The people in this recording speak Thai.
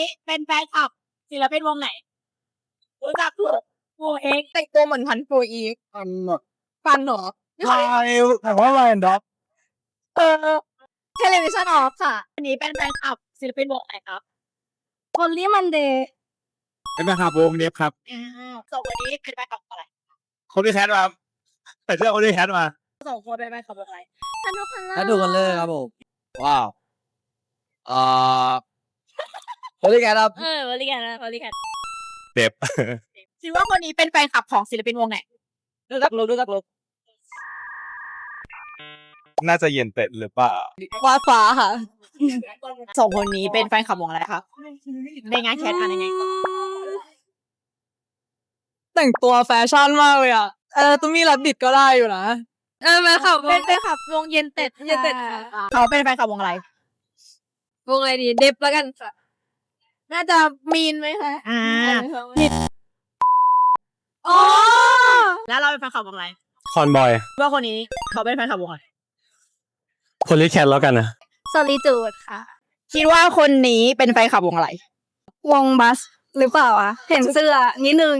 นี้เป็นแฟนคลับศิลปินวงไหนรู้จักวงเองแต่งตัวเหมือนพันโฟอีกอันน่ะฟันเหรอใช่แต่ว่าแรนด็อกเออเทเลวิชันออฟค่ะ อันนี้เป็นแฟนคลับศิลปินวงไหนครับคนลี่มันเดย์เป็นนะครับวงเนฟครับอ้าวสองคนนี้เป็นแฟนคลับอะไร คนที่แคทมาใส่เสื้อคนที่แคทมาสองคนเป็นแฟนคลับวงอะไรทันดูคันถ้าดูกันเลยครับผมว้าวเอ่อ โอลิแกนครับเออวอลลี่แคนนะวอลลี่แคนเด็บคิดว่าคนนี้เป็นแฟนคลับของศิลปินวงไหนดูจักลุกดูจักลุกน่าจะเย็นเป็ดหรือเปล่าวาฟ้าค่ะสองคนนี้เป็นแฟนคลับวงอะไรครับในงานแคทมาในไงแต่งตัวแฟชั่นมากเลยอะเออตุ้มีรับบิดก็ได้อยู่นะเออแม่ขับเป็นแฟนคลับวงเย็นเต็ดเย็นเต็ดค่ะเขาเป็นแฟนคลับวงอะไรวงอะไรดีเดฟแล้วกันค่ะ น่าจะมีนไหมคะอ่า ผิดอ๋อแล้วเราเป็นแฟนคลับวงอะไรคอนบอยว่าคนนี้เขาเป็นแฟนคลับวงอะไรคนที่แคทแล้วกันนะสลิจูดค่ะ คิดว่าคนนี้เป็นแฟนคลับวงอะไร วงบัสหรือเปล่าอะเห็นเสื้อนิดนึง